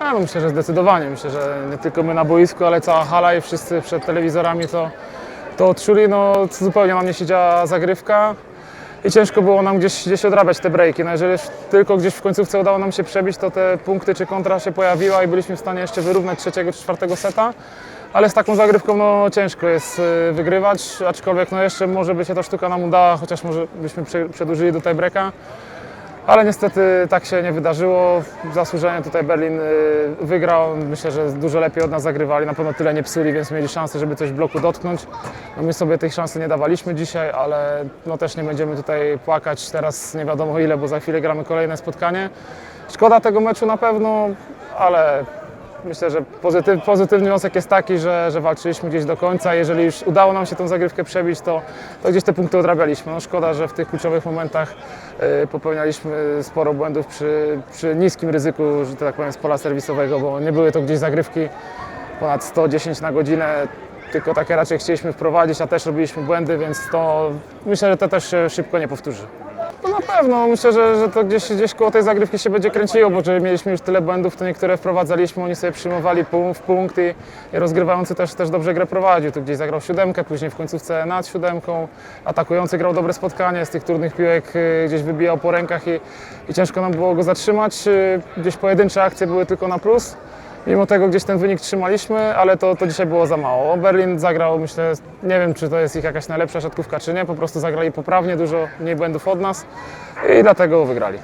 A, no myślę, że zdecydowanie. Myślę, że nie tylko my na boisku, ale cała hala i wszyscy przed telewizorami to, to odczuli. No, zupełnie nam nie siedziała zagrywka i ciężko było nam gdzieś, gdzieś odrabiać te breaki. No, jeżeli tylko gdzieś w końcówce udało nam się przebić, to te punkty czy kontra się pojawiła i byliśmy w stanie jeszcze wyrównać trzeciego czy czwartego seta. Ale z taką zagrywką no, ciężko jest y, wygrywać, aczkolwiek no, jeszcze może by się ta sztuka nam udała, chociaż może byśmy prze- przedłużyli do tiebreaka. Ale niestety tak się nie wydarzyło. Zasłużenie tutaj Berlin y, wygrał. Myślę, że dużo lepiej od nas zagrywali. Na pewno tyle nie psuli, więc mieli szansę, żeby coś w bloku dotknąć. No my sobie tych szansy nie dawaliśmy dzisiaj, ale no też nie będziemy tutaj płakać teraz nie wiadomo ile, bo za chwilę gramy kolejne spotkanie. Szkoda tego meczu na pewno, ale myślę, że pozytyw, pozytywny wniosek jest taki, że, że walczyliśmy gdzieś do końca. Jeżeli już udało nam się tą zagrywkę przebić, to, to gdzieś te punkty odrabialiśmy. No szkoda, że w tych kluczowych momentach y, popełnialiśmy sporo błędów przy, przy niskim ryzyku, że tak powiem, z pola serwisowego, bo nie były to gdzieś zagrywki ponad 110 na godzinę, tylko takie raczej chcieliśmy wprowadzić, a też robiliśmy błędy, więc to myślę, że to też się szybko nie powtórzy. No na pewno, myślę, że, że to gdzieś, gdzieś koło tej zagrywki się będzie kręciło, bo jeżeli mieliśmy już tyle błędów, to niektóre wprowadzaliśmy, oni sobie przyjmowali w punkt i, i rozgrywający też, też dobrze grę prowadził. Tu gdzieś zagrał siódemkę, później w końcówce nad siódemką, atakujący grał dobre spotkanie, z tych trudnych piłek y, gdzieś wybijał po rękach i, i ciężko nam było go zatrzymać. Y, Gdzieś pojedyncze akcje były tylko na plus. Mimo tego gdzieś ten wynik trzymaliśmy, ale to, to dzisiaj było za mało. Berlin zagrał, myślę, nie wiem czy to jest ich jakaś najlepsza siatkówka czy nie, po prostu zagrali poprawnie, dużo mniej błędów od nas i dlatego wygrali.